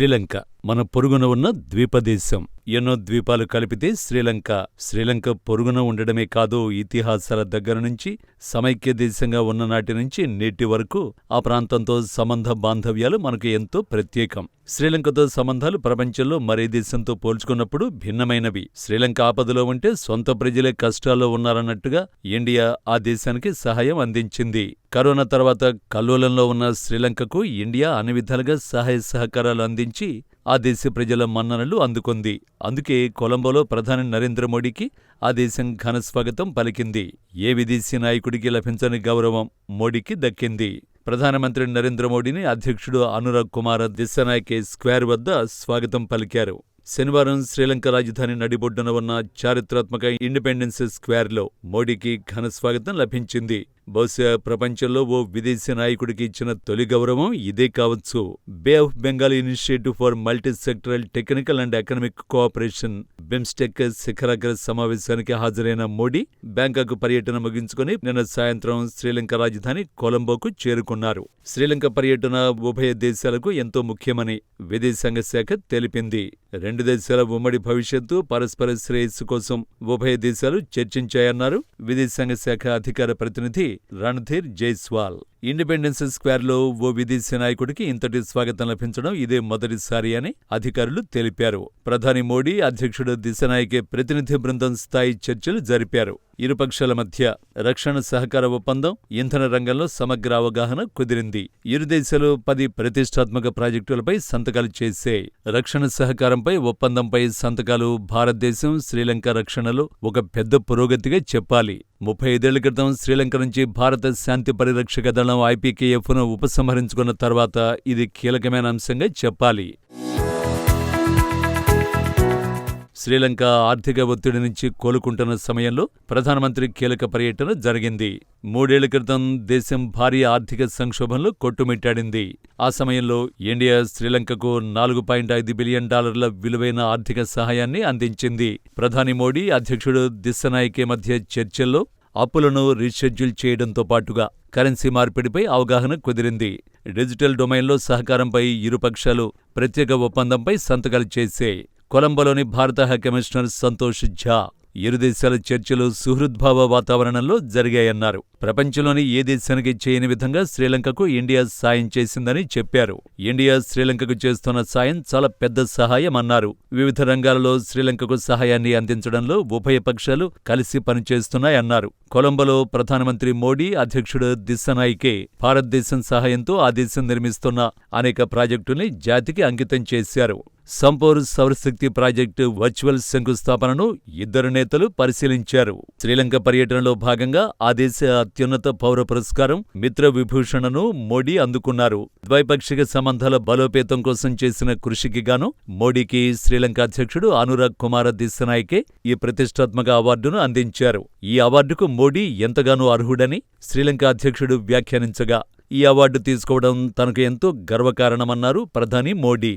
శ్రీలంక. మన పొరుగున ఉన్న ద్వీపదేశం. ఎన్నో ద్వీపాలు కలిపితే శ్రీలంక. శ్రీలంక పొరుగున ఉండడమే కాదు ఇతిహాసాల దగ్గర నుంచి సమైక్య దేశంగా ఉన్న నాటి నుంచి నేటి వరకు ఆ ప్రాంతంతో సంబంధ బాంధవ్యాలు మనకు ఎంతో ప్రత్యేకం. శ్రీలంకతో సంబంధాలు ప్రపంచంలో మరే దేశంతో పోల్చుకున్నప్పుడు భిన్నమైనవి. శ్రీలంక ఆపదలో ఉంటే సొంత ప్రజలే కష్టాల్లో ఉన్నారన్నట్టుగా ఇండియా ఆ దేశానికి సహాయం అందించింది. కరోనా తర్వాత కల్లోలంలో ఉన్న శ్రీలంకకు ఇండియా అన్ని విధాలుగా సహాయ సహకారాలు అందించి ఆ దేశ ప్రజల మన్ననలు అందుకుంది. అందుకే కొలంబోలో ప్రధాని నరేంద్ర మోడీకి ఆ దేశం ఘన స్వాగతం పలికింది. ఏ విదేశీ నాయకుడికి లభించని గౌరవం మోడీకి దక్కింది. ప్రధానమంత్రి నరేంద్ర మోడీని అధ్యక్షుడు అనురాగ్ కుమార్ దిశనాయకే స్క్వేర్ వద్ద స్వాగతం పలికారు. శనివారం శ్రీలంక రాజధాని నడిబొడ్డున ఉన్న చారిత్రాత్మక ఇండిపెండెన్స్ స్క్వేర్లో మోడీకి ఘన స్వాగతం లభించింది. బహుశా ప్రపంచంలో ఓ విదేశీ నాయకుడికి ఇచ్చిన తొలి గౌరవం ఇదే కావచ్చు. Bay of Bengal initiative for multi sectoral technical and economic cooperation BIMSTEC శిఖరాగ్ర సమావేశానికి హాజరైన మోడీ బ్యాంకాక్ పర్యటన ముగించుకుని నిన్న సాయంత్రం శ్రీలంక రాజధాని కొలంబోకు చేరుకున్నారు. శ్రీలంక పర్యటన ఉభయ దేశాలకు ఎంతో ముఖ్యమని విదేశాంగ శాఖ తెలిపింది. రెండు దేశాల ఉమ్మడి భవిష్యత్తు పరస్పర శ్రేయస్సు కోసం ఉభయ దేశాలు చర్చించాయన్నారు. విదేశాంగ శాఖ అధికార ప్రతినిధి రణధీర్ జైస్వాల్. ఇండిపెండెన్స్ స్క్వేర్లో ఓ విదేశీ నాయకుడికి ఇంతటి స్వాగతం లభించడం ఇదే మొదటిసారి అని అధికారులు తెలిపారు. ప్రధాని మోడీ అధ్యక్షుడు దిశనాయకే ప్రతినిధి బృందం స్థాయి చర్చలు జరిపారు. ఇరుపక్షాల మధ్య రక్షణ సహకార ఒప్పందం ఇంధన రంగంలో సమగ్ర అవగాహన కుదిరింది. ఇరు దేశాలు పది ప్రతిష్టాత్మక ప్రాజెక్టులపై సంతకాలు చేసే రక్షణ సహకారంపై ఒప్పందంపై సంతకాలు భారతదేశం శ్రీలంక రక్షణలో ఒక పెద్ద పురోగతిగా చెప్పాలి. ముప్పై ఐదేళ్ళ క్రితం శ్రీలంక నుంచి భారత శాంతి పరిరక్షక దళం ఐపీకేఎఫ్ను ఉపసంహరించుకున్న తర్వాత ఇది కీలకమైన అంశంగా చెప్పాలి. శ్రీలంక ఆర్థిక ఒత్తిడి నుంచి కోలుకుంటున్న సమయంలో ప్రధానమంత్రి కీలక పర్యటన జరిగింది. మూడేళ్ళ క్రితం దేశం భారీ ఆర్థిక సంక్షోభంలో కొట్టుమిట్టాడింది. ఆ సమయంలో ఇండియా శ్రీలంకకు నాలుగు పాయింట్ ఐదు బిలియన్ డాలర్ల విలువైన ఆర్థిక సహాయాన్ని అందించింది. ప్రధాని మోడీ అధ్యక్షుడు దిశనాయకే మధ్య చర్చల్లో అప్పులను రీషెడ్యూల్ చేయడంతో పాటుగా కరెన్సీ మార్పిడిపై అవగాహన కుదిరింది. డిజిటల్ డొమైన్లో సహకారంపై ఇరుపక్షాలు ప్రత్యేక ఒప్పందంపై సంతకాలు చేసే కొలంబోలోని భారత హై కమిషనర్ సంతోష్ ఝా ఇరు దేశాల చర్చలు సుహృద్భావ వాతావరణంలో జరిగాయన్నారు. ప్రపంచంలోని ఏ దేశానికి చేయని విధంగా శ్రీలంకకు ఇండియా సాయం చేసిందని చెప్పారు. ఇండియా శ్రీలంకకు చేస్తున్న సాయం చాలా పెద్ద సహాయం అన్నారు. వివిధ రంగాలలో శ్రీలంకకు సహాయాన్ని అందించడంలో ఉభయ పక్షాలు కలిసి పనిచేస్తున్నాయన్నారు కొలంబోలో ప్రధానమంత్రి మోడీ అధ్యక్షుడు దిశనాయికే భారతదేశం సహాయంతో ఆ దేశం నిర్మిస్తున్న అనేక ప్రాజెక్టుల్ని జాతికి అంకితం చేశారు. సంపూర్ సౌరశక్తి ప్రాజెక్టు వర్చువల్ శంకుస్థాపనను ఇద్దరు నేతలు పరిశీలించారు. శ్రీలంక పర్యటనలో భాగంగా ఆ దేశ అత్యున్నత పౌర పురస్కారం మిత్ర విభూషణను మోడీ అందుకున్నారు. ద్వైపాక్షిక సంబంధాల బలోపేతం కోసం చేసిన కృషికి గాను మోడీకి శ్రీలంక అధ్యక్షుడు అనురాగ్ కుమార దిశనాయకే ఈ ప్రతిష్టాత్మక అవార్డును అందించారు. ఈ అవార్డుకు మోడీ ఎంతగానో అర్హుడని శ్రీలంక అధ్యక్షుడు వ్యాఖ్యానించగా ఈ అవార్డు తీసుకోవడం తనకు ఎంతో గర్వకారణమన్నారు ప్రధాని మోడీ.